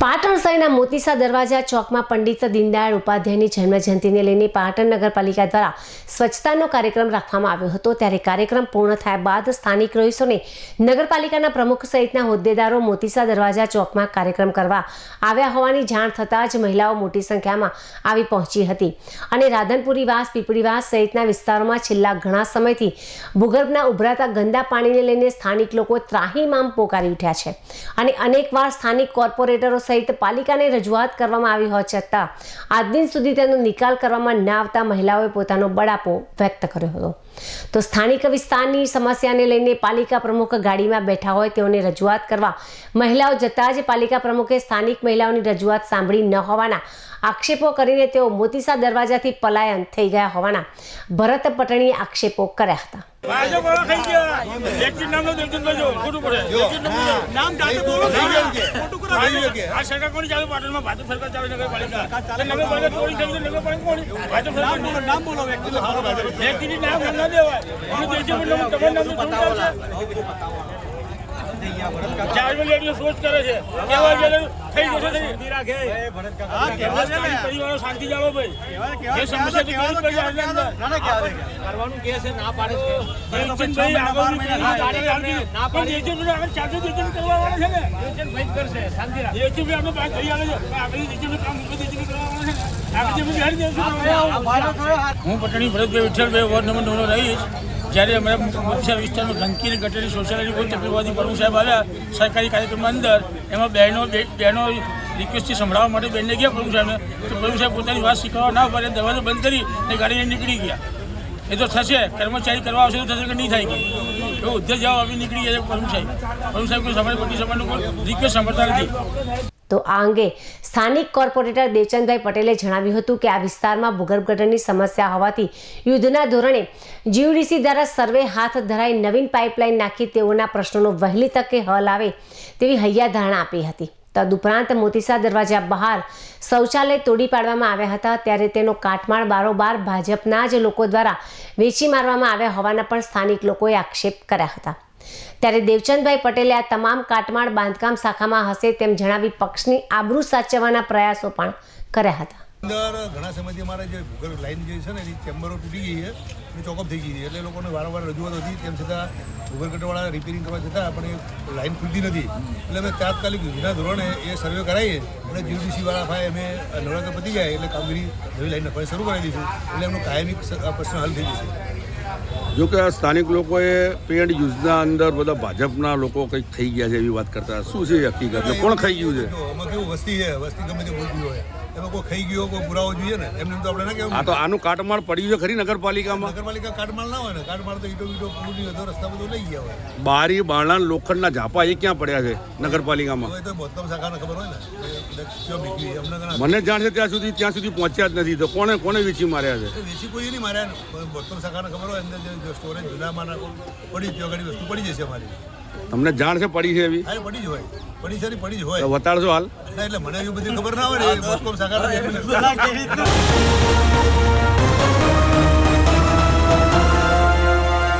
પાટણ શહેરના મોતીસા દરવાજા ચોકમાં પંડિત દીનદયાળ ઉપાધ્યાયની જન્મજયંતિને લઈને પાટણ નગરપાલિકા દ્વારા સ્વચ્છતાનો કાર્યક્રમ રાખવામાં આવ્યો હતો. ત્યારે કાર્યક્રમ પૂર્ણ થયા બાદ સ્થાનિક રહીશોને નગરપાલિકાના પ્રમુખ સહિતના હોદ્દેદારો મોતીસા દરવાજા ચોકમાં કાર્યક્રમ કરવા આવ્યા હોવાની જાણ થતાં જ મહિલાઓ મોટી સંખ્યામાં આવી પહોંચી હતી. અને રાધનપુરી વાસ પીપળીવાસ સહિતના વિસ્તારોમાં છેલ્લા ઘણા સમયથી ભૂગર્ભના ઉભરાતા ગંદા પાણીને લઈને સ્થાનિક લોકો ત્રાહીમામ પોકારી ઉઠ્યા છે. અને અનેકવાર સ્થાનિક કોર્પોરેટરો સહિત પાલિકાને રજૂઆત કરવામાં આવી હોવા છતાં, આજ દિન સુધી તેનો નિકાલ કરવામાં ન આવતા મહિલાઓએ પોતાનો બળાપો વ્યક્ત કર્યો હતો. તો સ્થાનિક વિસ્તારની સમસ્યાને લઈને પાલિકા પ્રમુખ ગાડીમાં બેઠા હોય તેઓને રજૂઆત કરવા મહિલાઓ જતાં જ પાલિકા પ્રમુખે સ્થાનિક મહિલાઓની રજૂઆત સાંભળી ન હોવાના આક્ષેપો કરીને તેઓ મોતીસા દરવાજાથી પલાયન થઈ ગયા હોવાના ભરત પટણીએ આક્ષેપો કર્યા હતા. ભાજપ વાળા ખાઈ ગયા. વ્યક્તિ ખોટું પડે. વ્યક્તિ નામ જાતે બોલો. ખોટું કરો આ સરકાર કોની ચાલે પાટણમાં ભાજપ સરકાર ચાલે નગરપાલિકા. નગરપાલિકા. ચોરી થઈ તો નગરપાલિકા કોની? ભાજપ નામ બોલો નામ બોલો વ્યક્તિની નામ દેવાય. દેશી નામ તમારું લેડીઓ સોચ કરે છે. કેવા ગયેલું થઈ જશે હા કહેવા છે પરિવારો શાંતિ જાળવો ભાઈ. જે સમસ્યા છે કેવી પડી આજની ના ના કહેવા કરવાનું કે છે ના પાડે છે. દેવચંદભાઈ આગળની પેઢી ગાડી આવતી. ના પણ આગળ ચાલતું દેવચંદ કરવા વાળા છે ને? દેવચંદ ભાઈ કરશે શાંતિ રાખ. દેવચંદભાઈ આપણે પાંચ કરી આવે છે. પણ આગળ કામ ઉપર દેવચંદભાઈ કરવા વાળા છે આગળ જેમ બિહારી દેવચંદ આ ભારત વાળો હાથ. હું પટણી ભરતભાઈ વિઠ્ઠલભાઈ વોર્ડ નંબર નવનો રહીશ. જ્યારે અમારા મુખ્ય વિસ્તારનું ગંદકી અને ગટરની શૌચાલયની બહુ તકલીફ હોવાથી પ્રભુ સાહેબ આવ્યા સરકારી કાર્યક્રમ અંદર એમાં બહેનો બહેનો રિક્વેસ્ટથી સંભળાવવા માટે બેનને ગયા પ્રમુખ સાહેબને. તો પ્રમુખ સાહેબ પોતાની વાત શીખવા ના પડે દરવાજો બંધ કરી અને ગાડીને નીકળી ગયા. એ તો થશે, કર્મચારી કરવા આવશે તો થશે કે નહીં થાય એવું ઉદ્દેશ જવાબ આપી નીકળી ગયા પ્રમુખ સાહેબ. પ્રમુખ સાહેબ કોઈ સમાજ પટ્ટી સમાજનું કોઈ રિક્વેસ્ટ સાંભળતા નથી. તો આ અંગે સ્થાનિક કોર્પોરેટર દેવચંદભાઈ પટેલે જણાવ્યું હતું કે આ વિસ્તારમાં ભૂગર્ભ ગટરની સમસ્યા હોવાથી યુદ્ધના ધોરણે જીયુડીસી દ્વારા સર્વે હાથ ધરાઈ નવીન પાઇપલાઇન નાખી તેઓના પ્રશ્નોનો વહેલી તકે હલ આવે તેવી હૈયાધારણા આપી હતી. તદુપરાંત મોતીસા દરવાજા બહાર શૌચાલય તોડી પાડવામાં આવ્યા હતા. ત્યારે તેનો કાટમાળ બારોબાર ભાજપના જ લોકો દ્વારા વેચી મારવામાં આવ્યા હોવાના પણ સ્થાનિક લોકોએ આક્ષેપ કર્યા હતા. ત્યારે દેવચંદભાઈ પટેલે આ તમામ કાટમાળ બાંધકામ શાખામાં હશે તેમ જણાવી પક્ષની આબરૂ સાચવવાના પ્રયાસો પણ કર્યા હતા. અંદર ઘણા સમયથી અમારે જે ભૂગર્ભ લાઈન જે છે ને એની ચેમ્બરો તૂટી ગઈ છે. એ ચોકઅપ થઈ ગઈ છે. એટલે લોકોને વારંવાર રજૂઆત હતી તેમ છતાં ગૂગલ ગટરવાળા રિપેરિંગ કરવા છતાં પણ એ લાઈન ખુલતી નથી. એટલે અમે તાત્કાલિક યોજના ધોરણે એ સર્વે કરાવીએ અને જીયુડીસી વાળા ભાઈ અમે નવરાત્ર પતી જાય એટલે કામગીરી નવી લાઈન નાખવાની શરૂ કરાવી દઈશું. એટલે એમનો કાયમી પ્રશ્ન હલ થઈ જશે. જો કે આ સ્થાનિક લોકોએ પેડ યુઝના અંદર બધા ભાજપના લોકો કંઈક થઈ ગયા છે એવી વાત કરતા. શું છે હકીકત? કોણ ખાઈ ગયું છે? આમાં કેવું વસ્તી છે? વસ્તી ગમે તે બોલતી હોય. એમાં કોઈ ખાઈ ગયો કોઈ પુરાવો જોઈએ ને? એમને એમ તો આપણે ના આ કહેવું તો આનું કાટમાળ પડ્યું છે ખરી નગરપાલિકામાં? નગરપાલિકા કાટમાળ ના હોય ને કાટમાળ તો ઈટો ઈટો પૂરી હતો રસ્તા બધું લઈ ગયા હોય. બારી બારણા લોખંડના ઝાપા એ ક્યાં પડ્યા છે નગરપાલિકામાં? એ તો બોતમ શાખાને ખબર હોય ને મને જાણ છે ત્યાં સુધી ત્યાં સુધી પહોંચ્યા જ નથી તો કોણે કોને વીછી માર્યા છે? વેચી કોઈ નહીં માર્યા બોતમ શાખાને ખબર હોય અંદર સ્ટોરેજ જુનામાં પડી ત્યાં ઘણી વસ્તુ પડી જશે અમારી. તમને જાણ છે પડી છે એવી? પડી જ હોય. પડી પડી જ હોય. વતાડશો હાલ. ના, એટલે મને એવું બધી ખબર ના હોય ને કેવી રીતના?